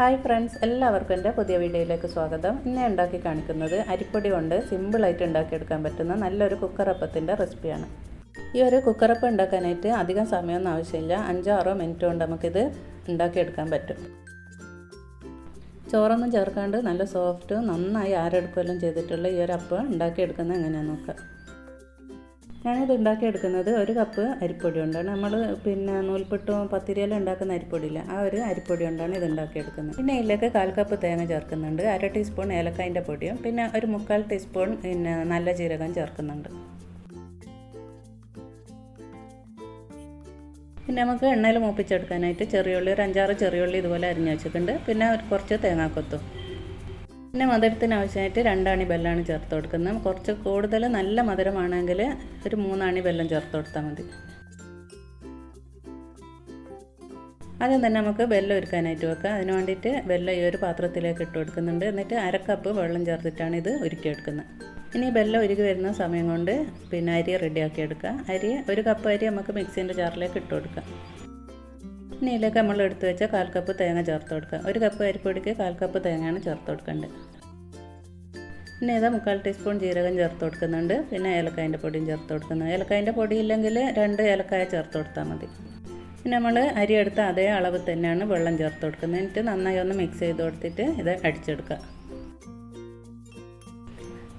Hi friends എല്ലാവർക്കും എന്റെ പുതിയ വീഡിയോയിലേക്ക് സ്വാഗതം. ഇന്ന് ഉണ്ടാക്കി കാണിക്കുന്നത് അരിപ്പൊടി കൊണ്ട് സിമ്പിളായിട്ട് ഉണ്ടാക്കിയെടുക്കാൻ പറ്റുന്ന നല്ലൊരു കുക്കറപ്പത്തിന്റെ റെസിപ്പിയാണ്. ഈ ഒരു കുക്കറപ്പം ഉണ്ടാക്കാനായിട്ട് അധികം സമയമൊന്നും ആവശ്യമില്ല. അഞ്ചോ ആറോ മിനിറ്റ് കൊണ്ട് നമുക്കിത് ഉണ്ടാക്കിയെടുക്കാൻ പറ്റും. ചോറൊന്നും ചേർക്കാണ്ട് നല്ല സോഫ്റ്റ് നന്നായി ആരെടുക്കുകയെല്ലാം ചെയ്തിട്ടുള്ള ഈ ഒരു അപ്പം ഉണ്ടാക്കിയെടുക്കുന്നത് എങ്ങനെയാണെന്ന് നോക്കാം. ഞാനിത് ഉണ്ടാക്കിയെടുക്കുന്നത് ഒരു കപ്പ് അരിപ്പൊടി കൊണ്ടാണ് നമ്മൾ പിന്നെ നൂൽപ്പെട്ടും പത്തിരിയെല്ലാം ഉണ്ടാക്കുന്ന അരിപ്പൊടിയില്ല ആ ഒരു അരിപ്പൊടി കൊണ്ടാണ് ഇത് ഉണ്ടാക്കിയെടുക്കുന്നത്. പിന്നെ ഇതിലേക്ക് കാൽ കപ്പ് തേങ്ങ ചേർക്കുന്നുണ്ട്. അര ടീസ്പൂൺ ഏലക്കായന്റെ പൊടിയും പിന്നെ ഒരു മുക്കാൽ ടീസ്പൂൺ പിന്നെ നല്ല ജീരകം ചേർക്കുന്നുണ്ട്. പിന്നെ നമുക്ക് എണ്ണയിൽ മൂപ്പിച്ചെടുക്കാനായിട്ട് ചെറിയുള്ളി ഒരു അഞ്ചാറ് ചെറിയുള്ളി ഇതുപോലെ അരിഞ്ഞ് വെച്ചിട്ടുണ്ട്. പിന്നെ കുറച്ച് തേങ്ങാക്കൊത്തും. പിന്നെ മധുരത്തിന് ആവശ്യമായിട്ട് രണ്ടാണി ബെല്ലാണ് ചേർത്ത് കൊടുക്കുന്നത്. കുറച്ച് കൂടുതൽ നല്ല മധുരമാണെങ്കിൽ ഒരു മൂന്നാണി ബെല്ലം ചേർത്ത് കൊടുത്താൽ മതി. ആദ്യം തന്നെ നമുക്ക് വെല്ലം ഒരുക്കാനായിട്ട് വെക്കാം. അതിന് വേണ്ടിയിട്ട് വെല്ലം ഈ ഒരു പാത്രത്തിലേക്ക് ഇട്ട് കൊടുക്കുന്നുണ്ട്. എന്നിട്ട് അരക്കപ്പ് വെള്ളം ചേർത്തിട്ടാണ് ഇത് ഉരുക്കിയെടുക്കുന്നത് ഇനി വെല്ലം ഉരുകി വരുന്ന സമയം കൊണ്ട് പിന്നെ അരി റെഡിയാക്കി എടുക്കുക. അരി ഒരു കപ്പ് അരി നമുക്ക് മിക്സീന്റെ ജാറിലേക്ക് ഇട്ട് കൊടുക്കാം. ഇനി നമ്മൾ എടുത്തു വെച്ച കാൽ കപ്പ് തേങ്ങ ചേർത്ത് കൊടുക്കുക. ഒരു കപ്പ് അരിപ്പൊടിക്ക് കാൽ കപ്പ് തേങ്ങയാണ് ചേർത്ത് കൊടുക്കേണ്ടത് പിന്നെ ഇതാ മുക്കാൽ ടീസ്പൂൺ ജീരകം ചേർത്ത് കൊടുക്കുന്നുണ്ട്. പിന്നെ ഏലക്കായന്റെ പൊടിയും ചേർത്ത് കൊടുക്കുന്നത് ഏലക്കായന്റെ പൊടി ഇല്ലെങ്കിൽ രണ്ട് ഏലക്കായ ചേർത്ത് കൊടുത്താൽ മതി. പിന്നെ നമ്മൾ അരി എടുത്ത അതേ അളവ് തന്നെയാണ് വെള്ളം ചേർത്ത് കൊടുക്കുന്നത്. എന്നിട്ട് നന്നായി ഒന്ന് മിക്സ് ചെയ്ത് കൊടുത്തിട്ട് ഇത് അടിച്ചെടുക്കുക.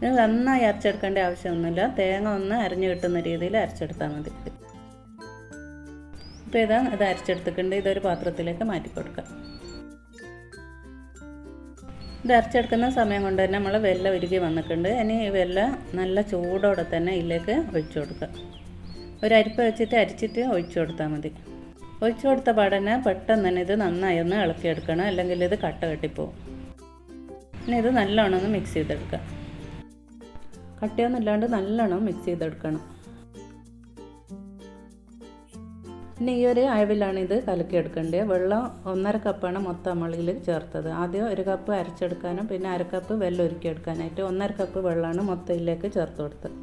ഇത് നന്നായി അരച്ചെടുക്കേണ്ട ആവശ്യമൊന്നുമില്ല. തേങ്ങ ഒന്ന് അരിഞ്ഞു കിട്ടുന്ന രീതിയിൽ അരച്ചെടുത്താൽ മതി. ഇപ്പോൾ ഇതാ അത് അരച്ചെടുത്തിട്ടുണ്ട്. ഇതൊരു പാത്രത്തിലേക്ക് മാറ്റി കൊടുക്കുക ഇത് അരച്ചെടുക്കുന്ന സമയം കൊണ്ട് തന്നെ നമ്മൾ വെല്ല ഉരുകി വന്നിട്ടുണ്ട്. ഇനി ഈ വെല്ല നല്ല ചൂടോടെ തന്നെ ഇതിലേക്ക് ഒഴിച്ചു കൊടുക്കുക. ഒരു അരിപ്പ വെച്ചിട്ട് അരിച്ചിട്ട് ഒഴിച്ചു കൊടുത്താൽ മതി. ഒഴിച്ചു കൊടുത്ത പാടന്നെ പെട്ടെന്ന് തന്നെ ഇത് നന്നായി ഒന്ന് ഇളക്കിയെടുക്കണം. അല്ലെങ്കിൽ ഇത് കട്ട കെട്ടിപ്പോവും. ഇനി ഇത് നല്ലോണം ഒന്ന് മിക്സ് ചെയ്തെടുക്കുക. കട്ടിയൊന്നും ഇല്ലാണ്ട് നല്ലോണം മിക്സ് ചെയ്തെടുക്കണം. പിന്നെ ഈ ഒരു അയവിലാണ് ഇത് കലക്കി കലക്കിയെടുക്കേണ്ടത് വെള്ളം ഒന്നര കപ്പാണ് മൊത്തം നമ്മളിൽ ചേർത്തത്. ആദ്യം ഒരു കപ്പ് അരച്ചെടുക്കാനും പിന്നെ അര കപ്പ് വെള്ളം ഒരുക്കിയെടുക്കാനായിട്ട് ഒന്നര കപ്പ് വെള്ളമാണ് മൊത്തം ഇതിലേക്ക് ചേർത്ത് കൊടുത്തത്.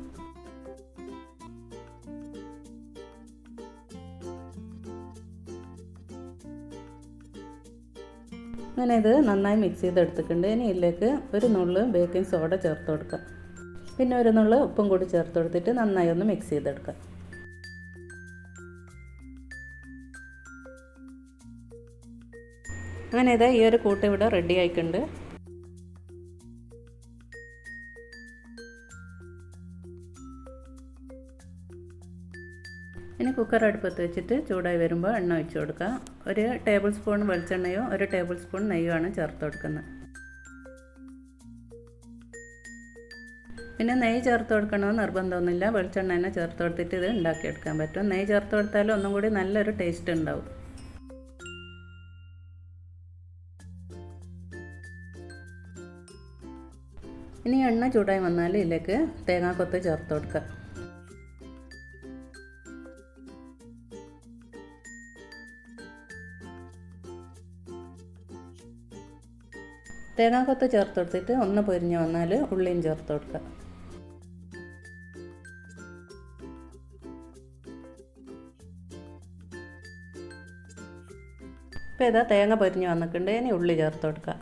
അങ്ങനെ ഇത് നന്നായി മിക്സ് ചെയ്തെടുത്തിട്ടുണ്ട് ഇനി ഇതിലേക്ക് ഒരു നുള്ള് ബേക്കിംഗ് സോഡ ചേർത്ത് കൊടുക്കാം. പിന്നെ ഒരു നുള്ള് ഉപ്പും കൂടി ചേർത്ത് കൊടുത്തിട്ട് നന്നായി ഒന്ന് മിക്സ് ചെയ്തെടുക്കാം. അങ്ങനെ ഇതാ ഈ ഒരു കൂട്ട് ഇവിടെ റെഡി ആയിട്ടുണ്ട്. ഇനി കുക്കർ അടുപ്പത്ത് വെച്ചിട്ട് ചൂടായി വരുമ്പോൾ എണ്ണ ഒഴിച്ചു കൊടുക്കുക ഒരു ടേബിൾ സ്പൂൺ വെളിച്ചെണ്ണയോ ഒരു ടേബിൾ സ്പൂൺ നെയ്യുമാണ് ചേർത്ത് കൊടുക്കുന്നത്. പിന്നെ നെയ്യ് ചേർത്ത് കൊടുക്കണമെന്ന് നിർബന്ധമൊന്നുമില്ല. വെളിച്ചെണ്ണ തന്നെ ചേർത്ത് കൊടുത്തിട്ട് ഇത് ഉണ്ടാക്കിയെടുക്കാൻ പറ്റും. നെയ്യ് ചേർത്ത് കൊടുത്താലും ഒന്നും കൂടി നല്ലൊരു ടേസ്റ്റ് ഉണ്ടാവും. ഇനി എണ്ണ ചൂടായി വന്നാൽ ഇതിലേക്ക് തേങ്ങാക്കൊത്ത് ചേർത്ത് കൊടുക്കുക. തേങ്ങാക്കൊത്ത് ചേർത്ത് കൊടുത്തിട്ട് ഒന്ന് പൊരിഞ്ഞ് വന്നാൽ ഉള്ളിയും ചേർത്ത് കൊടുക്കുക. ഇപ്പോൾ ഇതാ തേങ്ങ പൊരിഞ്ഞ് വന്നിട്ടുണ്ട്. ഇനി ഉള്ളി ചേർത്ത് കൊടുക്കുക.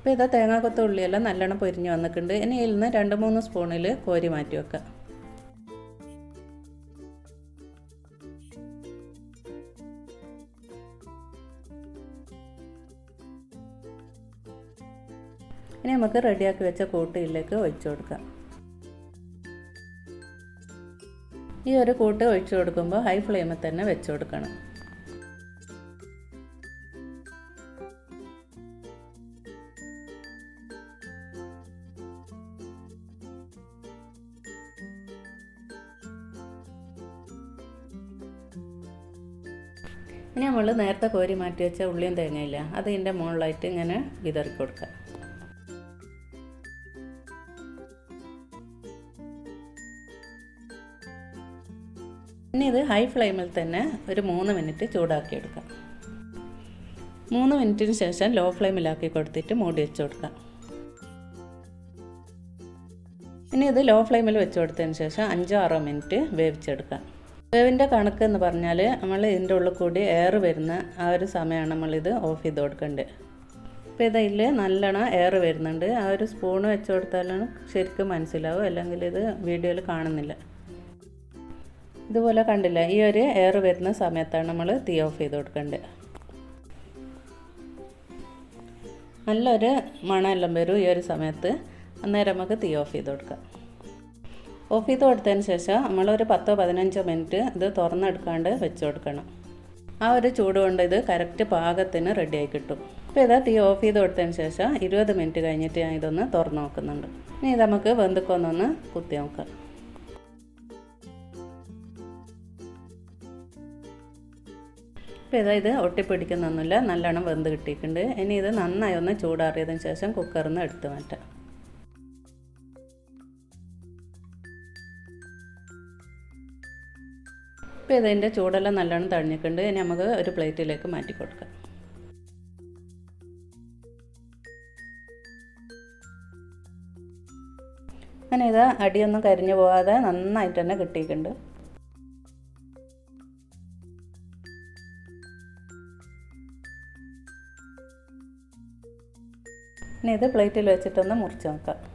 ഇപ്പോൾ ഇതാ തേങ്ങാക്കൊത്ത ഉള്ളിയെല്ലാം നല്ലോണം പൊരിഞ്ഞ് വന്നിട്ടുണ്ട്. ഇനി ഇതിൽ നിന്ന് രണ്ട് മൂന്ന് സ്പൂണിൽ കോരി മാറ്റി വെക്കുക ഇനി നമുക്ക് റെഡിയാക്കി വെച്ച കൂട്ടിയിലേക്ക് ഒഴിച്ചു കൊടുക്കാം. ഈ ഒരു കൂട്ട് ഒഴിച്ചു കൊടുക്കുമ്പോൾ ഹൈ ഫ്ലെയിമിൽ തന്നെ വെച്ച് കൊടുക്കണം. ഇനി നമ്മൾ നേരത്തെ കോരി മാറ്റി വെച്ച ഉള്ളിയും തേങ്ങയില്ല. അത് ഇതിന്റെ മുകളിലായിട്ട് ഇങ്ങനെ വിതറി കൊടുക്കുക. ഇനി ഇത് ഹൈ ഫ്ലെയിമിൽ തന്നെ ഒരു മൂന്ന് മിനിറ്റ് ചൂടാക്കി എടുക്കാം. മൂന്ന് മിനിറ്റിന് ശേഷം ലോ ഫ്ലെയിമിലാക്കി കൊടുത്തിട്ട് മൂടി വെച്ച് കൊടുക്കാം ഇനി ഇത് ലോ ഫ്ലെയിമിൽ വെച്ച് കൊടുത്തതിന് ശേഷം അഞ്ചോ ആറോ മിനിറ്റ് വേവിച്ചെടുക്കാം വേവിന്റെ കണക്ക് എന്ന് പറഞ്ഞാൽ നമ്മൾ ഇതിന്റെ ഉള്ളിൽ കൂടി എയർ വരുന്ന ആ ഒരു സമയമാണ് നമ്മളിത് ഓഫ് ചെയ്ത് കൊടുക്കേണ്ടത് ഇപ്പോൾ ഇതിൽ നല്ലോണം എയർ വരുന്നുണ്ട്. ആ ഒരു സ്പൂൺ വെച്ച് കൊടുത്താലാണ് ശരിക്കും മനസ്സിലാവും അല്ലെങ്കിൽ ഇത് വീഡിയോയിൽ കാണുന്നില്ല. ഇതുപോലെ കണ്ടില്ല ഈ ഒരു എയർ വരുന്ന സമയത്താണ് നമ്മൾ തീ ഓഫ് ചെയ്ത് കൊടുക്കേണ്ടത് നല്ലൊരു മണമെല്ലാം വരും ഈ ഒരു സമയത്ത്. അന്നേരം നമുക്ക് തീ ഓഫ് ചെയ്ത് കൊടുക്കാം. ഓഫ് ചെയ്ത് കൊടുത്തതിന് ശേഷം നമ്മളൊരു പത്തോ പതിനഞ്ചോ മിനിറ്റ് ഇത് തുറന്നെടുക്കാണ്ട് വെച്ച് കൊടുക്കണം ആ ഒരു ചൂട് കൊണ്ട് ഇത് കറക്റ്റ് പാകത്തിന് റെഡിയായി കിട്ടും. അപ്പോൾ ഇതാ തീ ഓഫ് ചെയ്ത് കൊടുത്തതിന് ശേഷം ഇരുപത് മിനിറ്റ് കഴിഞ്ഞിട്ട് ഞാൻ ഇതൊന്ന് തുറന്ന് നോക്കുന്നുണ്ട്. ഇനി ഇത് നമുക്ക് വെന്തുക്കൊന്നൊന്ന് കുത്തി നോക്കാം. ഇപ്പോൾ ഇതാ ഇത് ഒട്ടിപ്പിടിക്കുന്നൊന്നുമില്ല നല്ലോണം വെന്ത് കിട്ടിയിട്ടുണ്ട്. ഇനി ഇത് നന്നായി ഒന്ന് ചൂടാറിയതിന് ശേഷം കുക്കറിൽ നിന്ന് എടുത്ത് മാറ്റാം. ഇപ്പോൾ ഇതിന്റെ ചൂടെല്ലാം നല്ലോണം തണിഞ്ഞിട്ടുണ്ട് ഇനി നമുക്ക് ഒരു പ്ലേറ്റിലേക്ക് മാറ്റി കൊടുക്കാം. അങ്ങനെ ഇത് അടിയൊന്നും കരിഞ്ഞു പോകാതെ നന്നായിട്ട് തന്നെ കിട്ടിയിട്ടുണ്ട്. ഇനി ഇത് പ്ലേറ്റിൽ വെച്ചിട്ടൊന്ന് മുറിച്ച് നോക്കാം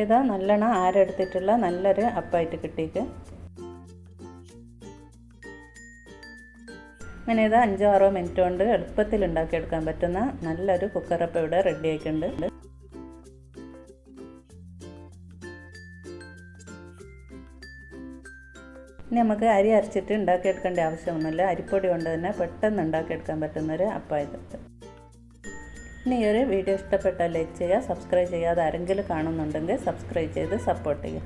ഇതാ നല്ലോണം ആരെടുത്തിട്ടുള്ള നല്ലൊരു അപ്പമായിട്ട് കിട്ടിയിട്ട്. അങ്ങനെ ഇതാ അഞ്ചോ ആറോ മിനിറ്റ് കൊണ്ട് എളുപ്പത്തിൽ ഉണ്ടാക്കിയെടുക്കാൻ പറ്റുന്ന നല്ലൊരു കുക്കറപ്പം ഇവിടെ റെഡി ആയിട്ടുണ്ട്. ഇനി നമുക്ക് അരി അരച്ചിട്ട് ഉണ്ടാക്കിയെടുക്കേണ്ട ആവശ്യമൊന്നുമില്ല. അരിപ്പൊടി കൊണ്ട് തന്നെ പെട്ടെന്ന് ഉണ്ടാക്കിയെടുക്കാൻ പറ്റുന്നൊരു അപ്പമായത് ഇനി ഈ ഒരു വീഡിയോ ഇഷ്ടപ്പെട്ടാൽ ലൈക്ക് ചെയ്യുക സബ്സ്ക്രൈബ് ചെയ്യാതെ ആരെങ്കിലും കാണുന്നുണ്ടെങ്കിൽ സബ്സ്ക്രൈബ് ചെയ്ത് സപ്പോർട്ട് ചെയ്യുക.